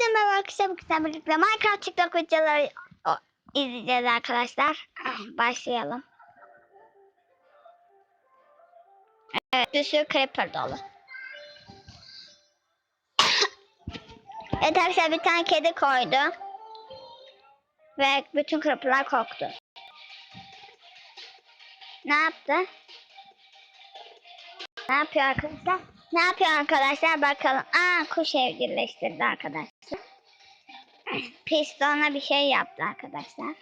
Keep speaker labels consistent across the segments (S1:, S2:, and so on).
S1: Herkese merhaba arkadaşlar. Bugün birlikte Minecraft TikTok videoları izleyeceğiz arkadaşlar. Başlayalım. Evet bir sürü creeper dolu. evet arkadaşlar bir tane kedi koydu. Ve bütün creeperlar korktu. Ne yaptı? Ne yapıyor arkadaşlar? Ne yapıyor arkadaşlar bakalım. Aa kuş evcilleştirdi arkadaşlar. Pistonla bir şey yaptı arkadaşlar.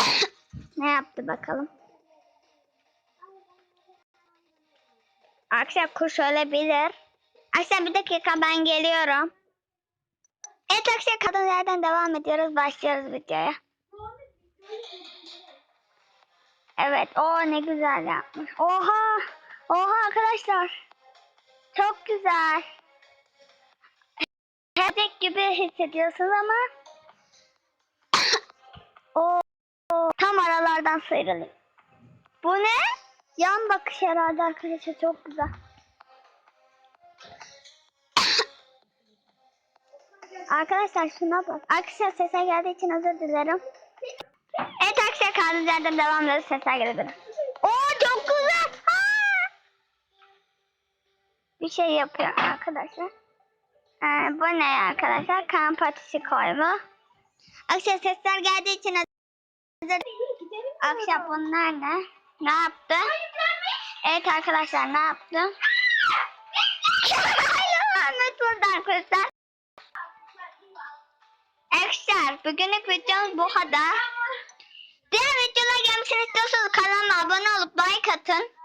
S1: ne yaptı bakalım. Arkadaşlar kuş ölebilir. Arkadaşlar bir dakika ben geliyorum. Evet arkadaşlar kadın yerden devam ediyoruz. Başlıyoruz videoya. Evet. o ne güzel yapmış. Oha. Oha arkadaşlar. Çok güzel. Herdek gibi hissediyorsunuz ama o tam aralardan sıyrılıyor. Bu ne? Yan bakış herhalde arkadaşlar çok güzel. Arkadaşlar şuna bak. Arkadaşlar sese geldiği için özür dilerim. Evet arkadaşlar kaldığımız yerden devam ediyoruz. Sesler gelebilir. Oo çok güzel. Aa! Bir şey yapıyor arkadaşlar. Ee, bu ne arkadaşlar? Kan patisi koyma. Arkadaşlar sesler geldiği için özür Arkadaşlar bunlar ne? Ne yaptı? Evet arkadaşlar ne yaptı? Ahmet burada arkadaşlar. Arkadaşlar bugünlük videomuz bu kadar. Diğer videolar gelmesini istiyorsanız kanalıma abone olup like atın.